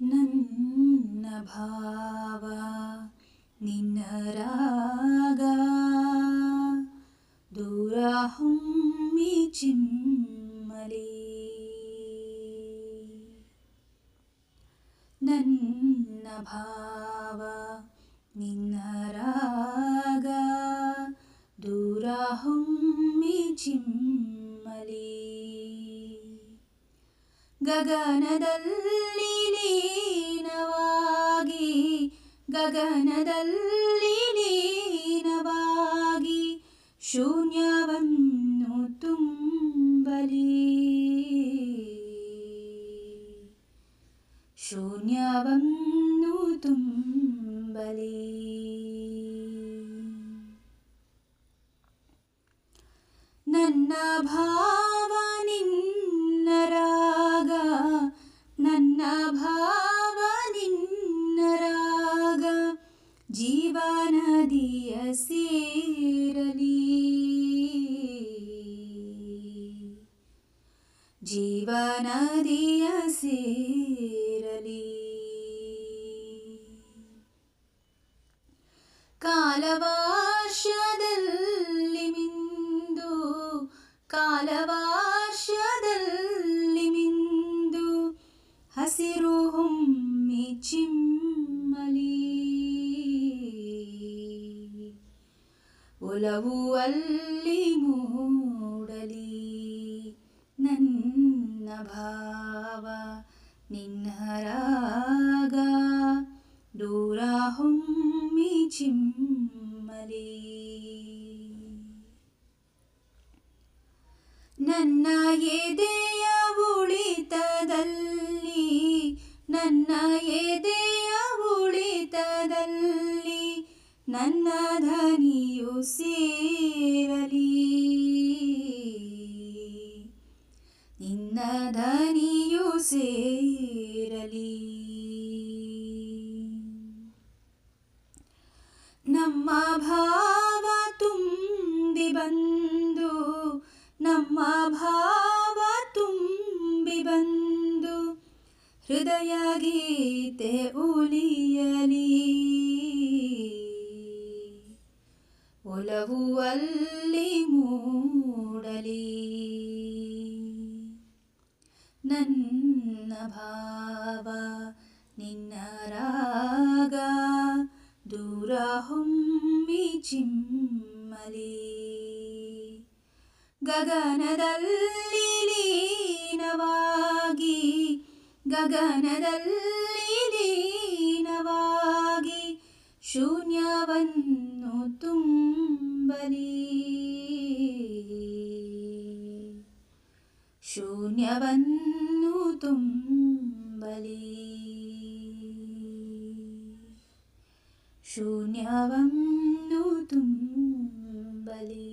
ನನ್ನ ಭಾವ, ನಿನ್ನ ರಾಗ. ದೂರ ಹೊಮ್ಮಿ ಚಿಮ್ಮಲಿ. ನನ್ನ ಭಾವ, ನಿನ್ನ ರಾಗ. ದೂರ ಹೊಮ್ಮಿ ಚಿಮ್ಮಲಿ. ಗಗನದಲ್ಲಿ ಲೀನವಾಗಿ ಗಗನದಲ್ಲಿ ಲೀನವಾಗಿ ಶೂನ್ಯವನ್ನು ತುಂಬಲಿ ಶೂನ್ಯವನ್ನು ತುಂಬಲಿ ನನ್ನ ಭಾವ ಜೀವನದಿಯ ಸೇರಲಿ. ಜೀವನದಿಯ ಸೇರಲಿ. ಕಾಲವಾರ್ಷದಲ್ಲಿ ಮಿಂದು ಕಾಲವಾರ್ಷದಲ್ಲಿ ಮಿಂದು ಹಸಿರು ಹೊಮ್ಮಿ ಚಿಮ್ಮಲಿ. ಒಲವು ಅಲ್ಲಿ ಮೂಡಲಿ. ನನ್ನ ಭಾವ ನಿನ್ನ ರಾಗ ದೂರ ಹೊಮ್ಮಿ ಚಿಮ್ಮಲಿ. ನನ್ನ ಎದೆಯ ನನ್ನ ಧನಿಯು ಸೇರಲಿ. ನಿನ್ನ ಧನಿಯು ಸೇರಲಿ. ನಮ್ಮ ಭಾವ ತುಂಬಿ ಬಂದು, ನಮ್ಮ ಭಾವ ತುಂಬಿ ಬಂದು, ಹೃದಯ ಗೀತೆ ಉಳಿಯಲಿ. ಒಲವು ಅಲ್ಲಿ ಮೂಡಲಿ. ನನ್ನ ಭಾವ, ನಿನ್ನ ರಾಗ ದೂರ ಹೊಮ್ಮಿ ಚಿಮ್ಮಲಿ. ಗಗನದಲ್ಲಿ ಲೀನವಾಗಿ ಗಗನದಲ್ಲಿ ಲೀನವಾಗಿ ಶೂನ್ಯವನ್ನು ಶೂನ್ಯವನ್ನು ತುಂಬಲಿ ಶೂನ್ಯವನ್ನು ತುಂಬಲಿ